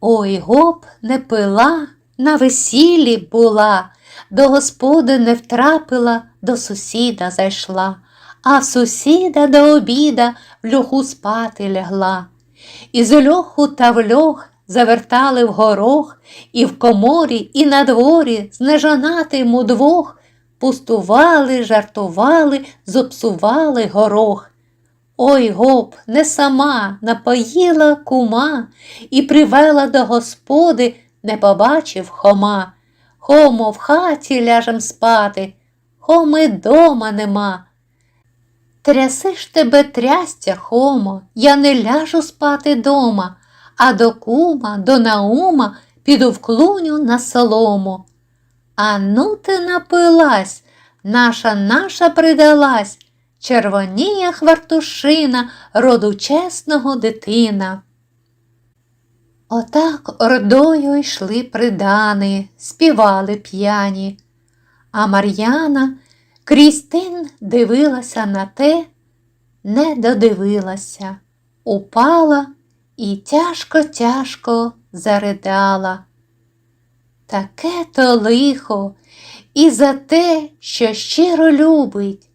Ой, гоп не пила, на весіллі була, до господи не втрапила, до сусіда зайшла, а в сусіда до обіда в льоху спати лягла. Із льоху та в льох завертали в горох, і в коморі, і на дворі з нежонатим удвох пустували, жартували, зопсували горох. Ой гоп, не сама напоїла кума і привела до господи, не побачив хома. Хомо в хаті ляжем спати, хоми дома нема. Тряси ж тебе трястя, Хомо, я не ляжу спати дома, а до кума, до наума піду в клуню на солому. А ну ти напилась, наша наша придалась, червоніє хвартушина, роду чесного дитина. Отак ордою йшли придани, співали п'яні, а Мар'яна крізь тин дивилася на те, не додивилася, упала і тяжко-тяжко заридала. Таке то лихо і за те, що щиро любить,